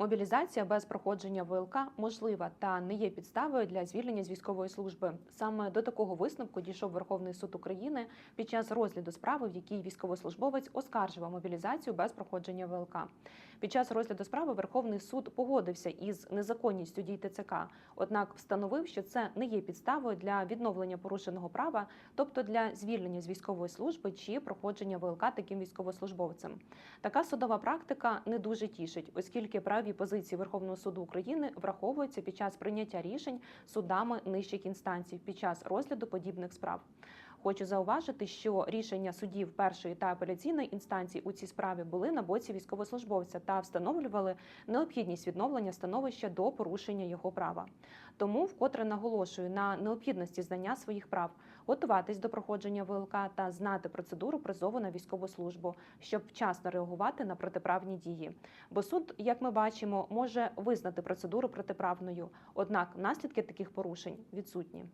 Мобілізація без проходження ВЛК можлива та не є підставою для звільнення з військової служби. Саме до такого висновку дійшов Верховний суд України під час розгляду справи, в якій військовослужбовець оскаржував мобілізацію без проходження ВЛК. Під час розгляду справи Верховний суд погодився із незаконністю дій ТЦК, однак встановив, що це не є підставою для відновлення порушеного права, тобто для звільнення з військової служби чи проходження ВЛК таким військовослужбовцем. Така судова практика не дуже тішить, оскільки праві позиції Верховного суду України враховуються під час прийняття рішень судами нижчих інстанцій під час розгляду подібних справ. Хочу зауважити, що рішення судів першої та апеляційної інстанції у цій справі були на боці військовослужбовця та встановлювали необхідність відновлення становища до порушення його права. Тому вкотре наголошую на необхідності знання своїх прав, готуватись до проходження ВЛК та знати процедуру призову на військову службу, щоб вчасно реагувати на протиправні дії. Бо суд, як ми бачимо, може визнати процедуру протиправною, однак наслідки таких порушень відсутні.